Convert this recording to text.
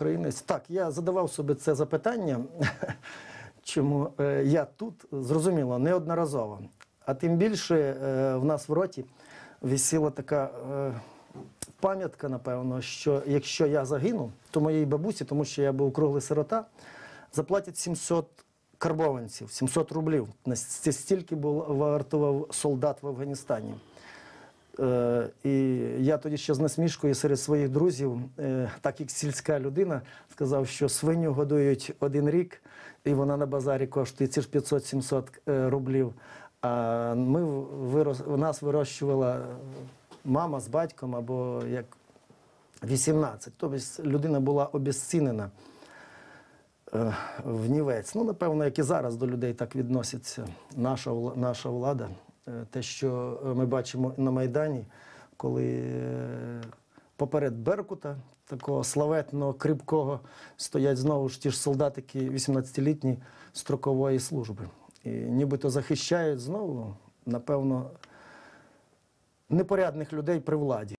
українець. Так, я задавав собі це запитання, чому е, я тут, зрозуміло, неодноразово. А тим більше е, в нас в роті висіла така е, пам'ятка, напевно, що якщо я загину, то моїй бабусі, тому що я був круглий сирота, заплатять 700 карбованців, 700 рублів. Стільки був вартував солдат в Афганістані. Е, і я тоді ще з насмішкою серед своїх друзів, е, так як сільська людина, сказав, що свиню годують один рік, і вона на базарі коштує ці ж 500-700 е, рублів. А ми вирос, нас вирощувала мама з батьком або як 18. Тобто людина була обезцінена в нівець. Ну, напевно, як і зараз до людей так відноситься наша, наша влада. Е, Те, що ми бачимо на Майдані, коли е, поперед Беркута, такого славетного, кріпкого, стоять знову ж ті ж солдатики 18-літні строкової служби. І нібито захищають знову, напевно, непорядних людей при владі.